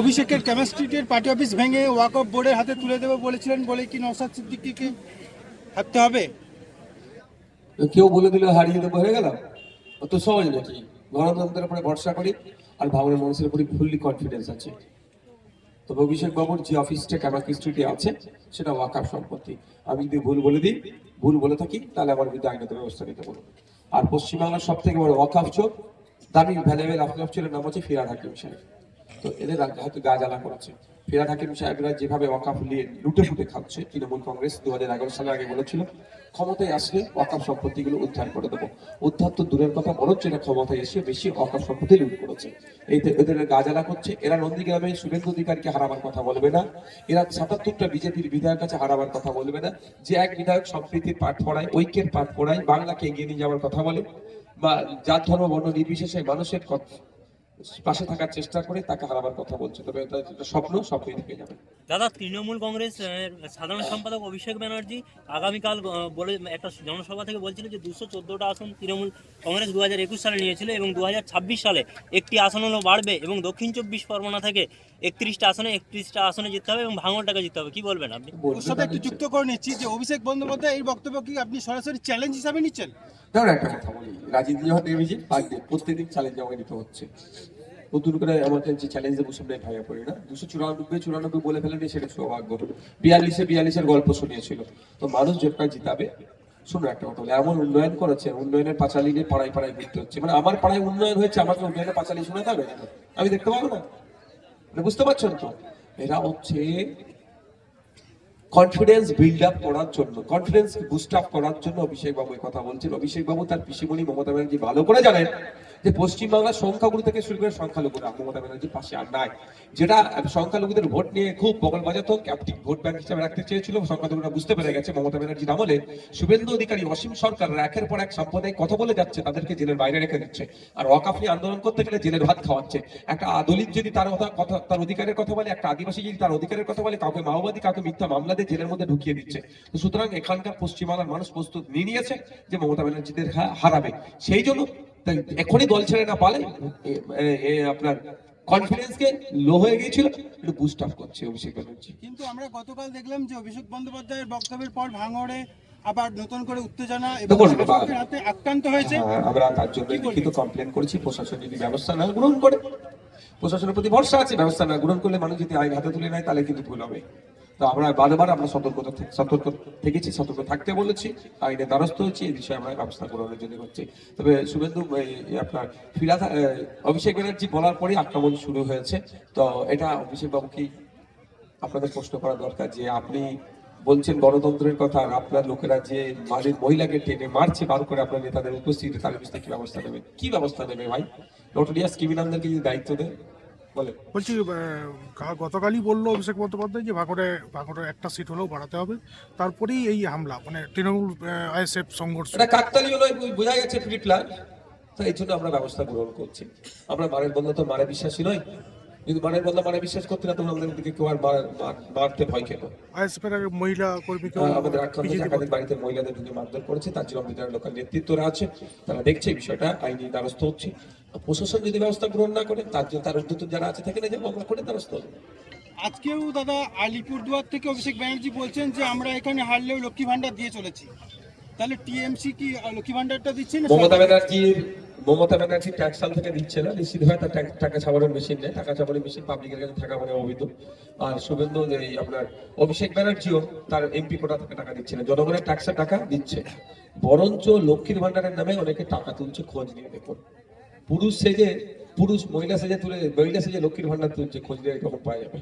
অভিষেকের কেমিস্ট্রিটের party office ভেঙে ওয়াক অফ বোর্ডের হাতে তুলে দেবে বলেছিলেন বলে কি নওসাদ সিদ্দিকিকে থাকতে হবে? কেউ বলে দিলে হারিয়ে দেবো, হয়ে গেলাম অত সহজ নাকি? গণতন্ত্রের উপরে ভরসা করি আর ভাবনের মানুষের উপরে ফুললি কনফিডেন্স আছে। তবে অভিষেক বাবুর যে অফিসটা স্ট্রিটে আছে, সেটা ওয়াকাফ সম্পত্তি। আমি যদি ভুল বলে দিই, ভুল বলে থাকি, তাহলে আমার বিরুদ্ধে আইনত ব্যবস্থা নিতে বলব আর পশ্চিমবাংলার সব থেকে বড় ওয়াকাফ চোখ দামি ভ্যালেবেল ওয়াকাফ চোরের নাম হচ্ছে ফিরাদ হাকিম সাহেব। তো এদের হয়তো গা জ্বালা করেছে। ফিরাদ হাকিম সাহেবরা যেভাবে ওয়াকাফ নিয়ে লুটে ফুটে খাচ্ছে, তৃণমূল কংগ্রেস দু হাজার এগারো সালে আগে বলেছিল, ক্ষমতায় আসলে ওয়াকাফ সম্পত্তিগুলো উদ্ধার করে দেবো। উদ্ধার তো দূরের কথা, বরঞ্চ এরা ক্ষমতায় এসে বেশি ওয়াকাফ সম্পত্তি লুট করেছে। এই এদের গা জ্বালা করছে। এরা নন্দীগ্রামে শুভেন্দু অধিকারীকে হারাবার কথা বলবে না। এরা সাতাত্তরটা বিজেপির বিধায়ক কাছে হারাবার কথা বলবে না। যে এক বিধায়ক সম্প্রীতির পাঠ পড়ায়, ঐক্যের পাঠ পড়ায়, বাংলাকে এগিয়ে নিয়ে যাওয়ার কথা বলে, বা জাত ধর্ম, বর্ণ নির্বিশেষে মানুষের পাশে থাকার চেষ্টা করে তাকে হারাবার কথা বলছে। তবে এটা স্বপ্ন স্বপ্নই থেকে যাবে। দাদা তৃণমূল কংগ্রেস সাধারণ সম্পাদক অভিষেক ব্যানার্জি আগামীকাল বলে একটা জনসভা থেকে বলছিল যে দুশো চোদ্দোটা আসন তৃণমূল কংগ্রেস দু হাজার একুশ সালে নিয়েছিল এবং দু হাজার ছাব্বিশ সালে একটি আসন হলো বাড়বে এবং দক্ষিণ চব্বিশ পরগনা থেকে একত্রিশটা আসনে একত্রিশটা আসনে জিততে হবে এবং ভাঙনটাকে জিততে হবে। কি বলবেন আপনি? ওর সাথে একটু যুক্ত করে নিচ্ছি যে অভিষেক বন্দ্যোপাধ্যায় এই বক্তব্য কি আপনি সরাসরি চ্যালেঞ্জ হিসাবে নিচ্ছেন? ধরো একটা কথা বলি। রাজনীতি যখন নেমেছি পার ডে প্রত্যেকদিন চ্যালেঞ্জ আমাকে নিতে হচ্ছে। নতুন করে আমাকে যে চ্যালেঞ্জ দেবো সামনে ভাইয়া পড়ি না। দুশো চুরানব্বই চুরানব্বই বলে ফেলেনি সেটা সৌভাগ্য বিয়াল্লিশে বিয়াল্লিশের গল্প শুনিয়েছিল। তো মানুষ যেটা জিতাবে, শুনো একটা কথা বলে, এমন উন্নয়ন করেছে, উন্নয়নের পাঁচালি নিয়ে পাড়ায় পাড়ায় ঘুরতে হচ্ছে। মানে আমার পাড়ায় উন্নয়ন হয়েছে, আমাকে উন্নয়নের পাঁচালি শোনাতে হবে? আমি দেখতে পাবো না? বুঝতে পারছেন তো? এরা হচ্ছে কনফিডেন্স বিল্ড আপ করার জন্য কনফিডেন্স বুস্ট আপ করার জন্য অভিষেক বাবু কথা বলছেন। অভিষেক বাবু তার পিসিমণি মমতা ব্যানার্জি ভালো করে জানেন যে পশ্চিমবাংলার সংখ্যাগুরু থেকে শুরু করে সংখ্যালঘুরা মমতা ব্যানার্জির পাশে আর নাই। যেটা সংখ্যালঘুদের ভোট নিয়ে খুব বগল বাজাতো ক্যাপ্টিভ ভোট ব্যাংক হিসেবে রাখতে চেয়েছিল, সংখ্যালঘুরা বুঝতে পেরে গেছে মমতা ব্যানার্জির আমলে শুভেন্দু অধিকারী, অসীম সরকার একের পর এক সাম্প্রদায়িক কথা বলে যাচ্ছে, তাদেরকে জেলের বাইরে রেখে দিচ্ছে। আর ওয়াকাফ আন্দোলন করতে গেলে জেলের ভাত খাওয়াচ্ছে। একটা দলিত যদি তার কথা, তার অধিকারের কথা বলে, একটা আদিবাসী যদি তার অধিকারের কথা বলে, কাউকে মাওবাদী, কাউকে মিথ্যা মামলা দিয়ে জেলের মধ্যে ঢুকিয়ে দিচ্ছে। তো সুতরাং এখানকার পশ্চিমবাংলার মানুষ প্রস্তুত নিয়ে নিয়েছে যে মমতা ব্যানার্জিদের হারাবে। সেই জন্য এখনই দল ছেড়ে না পালে আপনার কনফিডেন্সকে লো হয়ে গিয়েছিল একটু বুস্ট আপ করছে অভিষেক ব্যানার্জি। কিন্তু আমরা গতকাল দেখলাম যে অভিষেক বন্দ্যোপাধ্যায়ের বক্তব্যের পর ভাঙড়ে আবার নতুন করে উত্তেজনা এবং হাতে আক্রান্ত হয়েছে। হ্যাঁ, আমরা তার জন্য লিখিত কমপ্লেন করেছি প্রশাসন যদি ব্যবস্থা না গ্রহণ করে প্রশাসনের প্রতি ভরসা আছে ব্যবস্থা না গ্রহণ করলে মানুষ যদি আইন হাতে তুলে নেয় তাহলে কিন্তু ভুল হবে। তো আমরা বারবার আমরা সতর্কতা সতর্ক থেকেছি, সতর্ক থাকতে বলেছি আইনের দ্বারস্থ হয়েছি, এই বিষয়ে আমরা ব্যবস্থা গ্রহণের জন্য করছি। তবে শুভেন্দু আপনার ফিরাদ অভিষেক ব্যানার্জি বলার পরেই আক্রমণ শুরু হয়েছে। তো এটা অভিষেক বাবু কি আপনাদের প্রশ্ন করা দরকার যে আপনি বলছেন গণতন্ত্রের কথা আর আপনার লোকেরা যে বাড়ির মহিলাকে টেনে মারছে, বার করে আপনার নেতাদের উপস্থিতি তার বিরুদ্ধে কি ব্যবস্থা নেবে? কি ব্যবস্থা নেবে ভাই? নোটোরিয়াস ক্রিমিনালদেরকে যদি দায়িত্ব দেয় বলছি গতকালই বলল অভিষেক বন্দ্যোপাধ্যায় যে ভাঙড়ে ভাঙড়ে একটা সিট হলেও বাড়াতে হবে। তারপরেই এই হামলা মানে তৃণমূল আইএসএফ সংঘর্ষ। কাকতালি হলো বোঝা গেছে ফ্রি প্ল্যান তো এই জন্য আমরা ব্যবস্থা গ্রহণ করছি। আমরা মারের বন্ধু তো মারে বিশ্বাসী নয় যদি মারের বদলা মারে বিশ্বাস করতে না তখন আমাদের দিকে কেউ আর মার- মার- মারতে ভয় খেলো। মহিলা কর্মীকে আমাদের আক্রান্ত বাড়িতে মহিলাদের ঢুকে মারধর করেছে তার জন্য আমাদের লোকাল নেতৃত্বরা আছে তারা দেখছে এই বিষয়টা আইনি দ্বারস্থ হচ্ছে। প্রশাসন যদি ব্যবস্থা গ্রহণ না করে তার জন্য তার উদ্যোগ যারা আছে থেকে না যাব আমরা করে দ্বারস্থ হব। আজকেও দাদা আলিপুরদুয়ার থেকে অভিষেক ব্যানার্জি বলছেন যে আমরা এখানে হারলেও লক্ষ্মী ভান্ডার দিয়ে চলেছি। তাহলে টিএমসি কি লক্ষ্মী ভান্ডারটা দিচ্ছে না মমতা ব্যানার্জির মমতা ব্যানার্জি ট্যাক্স সাল থেকে দিচ্ছে না, নিশ্চিত হয় তার টাকা ছাপানোর মেশিন নেই, টাকা ছাপানোর মেশিন পাবলিকের কাছে থাকা মানে অবৈধ। আর শুভেন্দু এই আপনার অভিষেক ব্যানার্জিও তার এমপি কোটা থেকে টাকা দিচ্ছে না, জনগণের ট্যাক্সের টাকা দিচ্ছে বরঞ্চ লক্ষ্মীর ভান্ডারের নামে অনেকে টাকা তুলছে, খোঁজ নিয়ে দেখুন। পুরুষ সেজে, পুরুষ মহিলা সেজে তুলে, মহিলা সেজে লক্ষ্মীর ভান্ডার তুলছে, খোঁজ নিয়ে এরকম পাওয়া যাবে।